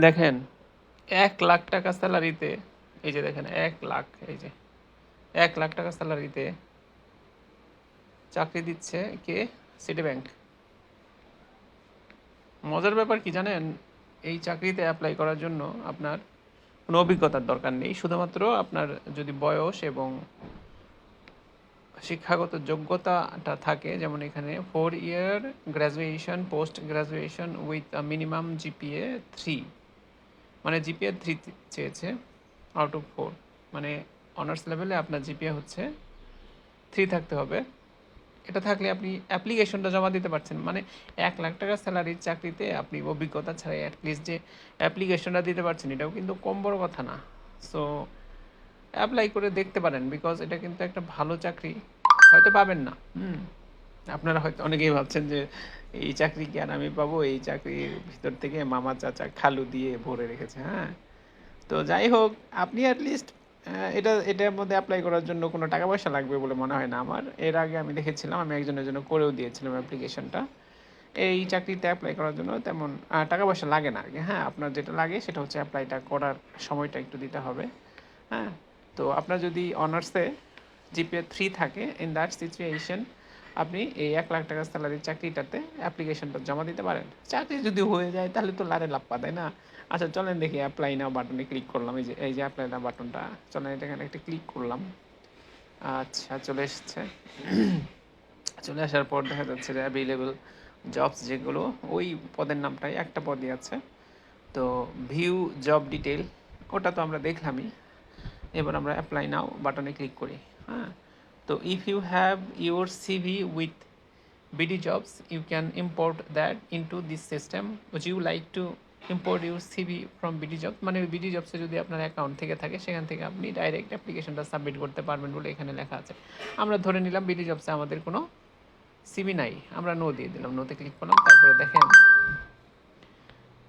দেখেন, এক লাখ টাকা স্যালারিতে, এই যে দেখেন, এক লাখ, এই যে, এক লাখ টাকা স্যালারিতে চাকরি দিচ্ছে কে? সিটি ব্যাংক মজার ব্যাপার কি জানেন? এই চাকরিতে অ্যাপ্লাই করার জন্য আপনার কোনো অভিজ্ঞতার দরকার নেই। শুধুমাত্র আপনার যদি বয়স এবং শিক্ষাগত যোগ্যতাটা থাকে, যেমন এখানে four year graduation post graduation with minimum GPA three মানে জিপিএ থ্রি চেয়েছে আউট অফ ফোর মানে অনার্স লেভেলে আপনার জিপিএ হচ্ছে থ্রি থাকতে হবে। এটা থাকলে আপনি অ্যাপ্লিকেশনটা জমা দিতে পারছেন। মানে এক লাখ টাকা স্যালারির চাকরিতে আপনি অভিজ্ঞতা ছাড়াই অ্যাটলিস্ট যে অ্যাপ্লিকেশনটা দিতে পারছেন, এটাও কিন্তু কম বড় কথা না। সো অ্যাপ্লাই করে দেখতে পারেন বিকজ এটা কিন্তু একটা ভালো চাকরি হয়তো পাবেন না। হুম। আপনারা হয়তো অনেকেই ভাবছেন যে এই চাকরি কি আর আমি পাবো? এই চাকরির ভিতর থেকে মামা চাচা খালু দিয়ে ভরে রেখেছে হ্যাঁ? তো যাই হোক আপনি অ্যাটলিস্ট এটা এটার মধ্যে অ্যাপ্লাই করার জন্য কোনো টাকা পয়সা লাগবে বলে মনে হয় না আমার। এর আগে আমি দেখেছিলাম আমি একজনের জন্য করেও দিয়েছিলাম অ্যাপ্লিকেশনটা এই চাকরিতে অ্যাপ্লাই করার জন্য তেমন টাকা পয়সা লাগে না আর কি হ্যাঁ? আপনার যেটা লাগে সেটা হচ্ছে অ্যাপ্লাইটা করার সময়টা একটু দিতে হবে হ্যাঁ? তো আপনার যদি অনার্সে জিপিএ থ্রি থাকে ইন দ্যাট সিচুয়েশন আপনি এই এক লাখ টাকা স্যালারির চাকরিটাতে অ্যাপ্লিকেশনটা জমা দিতে পারেন। চাকরি যদি হয়ে যায়, তাহলে তো লারে লাভ পা তাই না? আচ্ছা চলেন দেখি অ্যাপ্লাই নাও বাটনে ক্লিক করলাম। এই যে এই যে অ্যাপ্লাই নাও বাটনটা চলেন এটা এখানে একটা ক্লিক করলাম। আচ্ছা চলে এসেছে। চলে আসার পর দেখা যাচ্ছে যে অ্যাভেলেবল জবস যেগুলো, ওই পদের নামটাই একটা পদই আছে। তো ভিউ জব ডিটেল ওটা তো আমরা দেখলামই। এবার আমরা অ্যাপ্লাই নাও বাটনে ক্লিক করি হ্যাঁ? তো if you have your CV with BD jobs you can import that into this system which you like to import your CV from BD job মানে বিডি জবসে যদি আপনার অ্যাকাউন্ট থেকে থাকে, সেখান থেকে আপনি ডাইরেক্ট অ্যাপ্লিকেশনটা সাবমিট করতে পারবেন বলে এখানে লেখা আছে। আমরা ধরে নিলাম বিডি জবসে আমাদের কোনো সিবি নাই, আমরা নো দিয়ে দিলাম নোতে ক্লিক করলাম, তারপরে দেখেন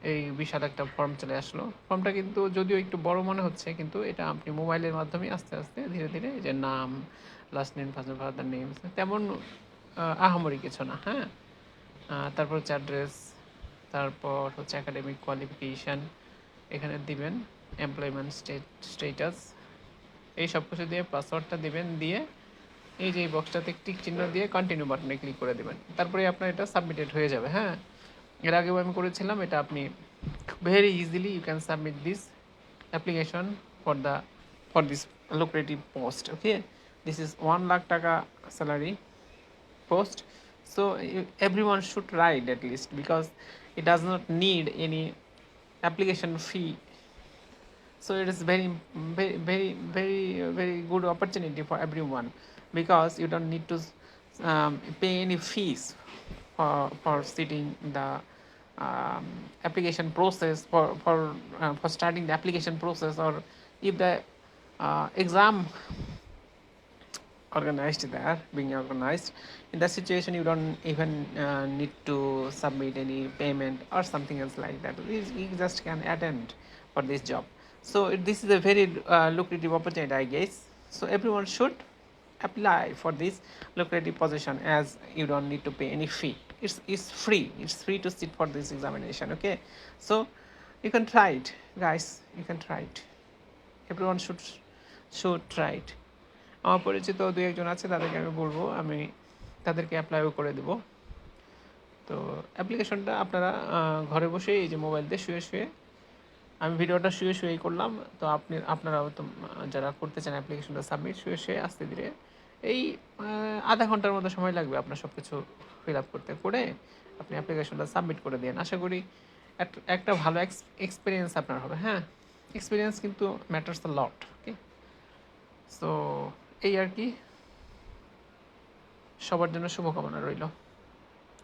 এই বিশাল একটা ফর্ম চলে আসলো। ফর্মটা কিন্তু যদিও একটু বড় মনে হচ্ছে, কিন্তু এটা আপনি মোবাইলের মাধ্যমে আস্তে আস্তে ধীরে ধীরে যে নাম last name first father name তেমন আহামরি কিছু না হ্যাঁ? তারপর হচ্ছে অ্যাড্রেস তারপর হচ্ছে একাডেমিক কোয়ালিফিকেশান এখানে দিবেন এমপ্লয়মেন্ট স্টেট স্টেটাস এই সব কিছু দিয়ে পাসওয়ার্ডটা দিবেন, দিয়ে এই যে এই বক্সটাতে টিক চিহ্ন দিয়ে কন্টিনিউ বাটনে ক্লিক করে দেবেন। তারপরে আপনার এটা সাবমিটেড হয়ে যাবে হ্যাঁ? এর আগেও আমি করেছিলাম, এটা আপনি very easily you can submit this application for the for this locative post okay this is one lakh taka salary post so every one should ride at least because it does not need any application fee so it is very very very very good opportunity for every one because you don't need to pay any fees for for sitting the um, application process for for uh, for starting the application process or if the uh, exam organized there being organized in that situation you don't even uh, need to submit any payment or something else like that. You just can attend for this job. So this is a very uh, lucrative opportunity i guess. So everyone should apply for this lucrative position as you don't need to pay any fee it's it's free it's free to sit for this examination okay so you can try it guys you can try it everyone should should try it আমার পরিচিত দুই একজন আছে তাদেরকে আমি বলব আমি তাদেরকে অ্যাপ্লাইও করে দেব তো অ্যাপ্লিকেশনটা আপনারা ঘরে বসে এই যে মোবাইল দিয়ে শুয়ে শুয়ে আমি ভিডিওটা শুয়ে শুয়েই করলাম তো আপনি আপনারাও তো যারা করতে চান অ্যাপ্লিকেশনটা সাবমিট শুয়ে শুয়ে আসতে ধীরে এই আধা ঘণ্টার মতো সময় লাগবে আপনার সব কিছু ফিল আপ করতে করে আপনি অ্যাপ্লিকেশনটা সাবমিট করে দিন। আশা করি একটা ভালো এক্সপিরিয়েন্স আপনার হবে হ্যাঁ? এক্সপিরিয়েন্স কিন্তু matters the lot okay so এই আর কি। সবার জন্য শুভকামনা রইল।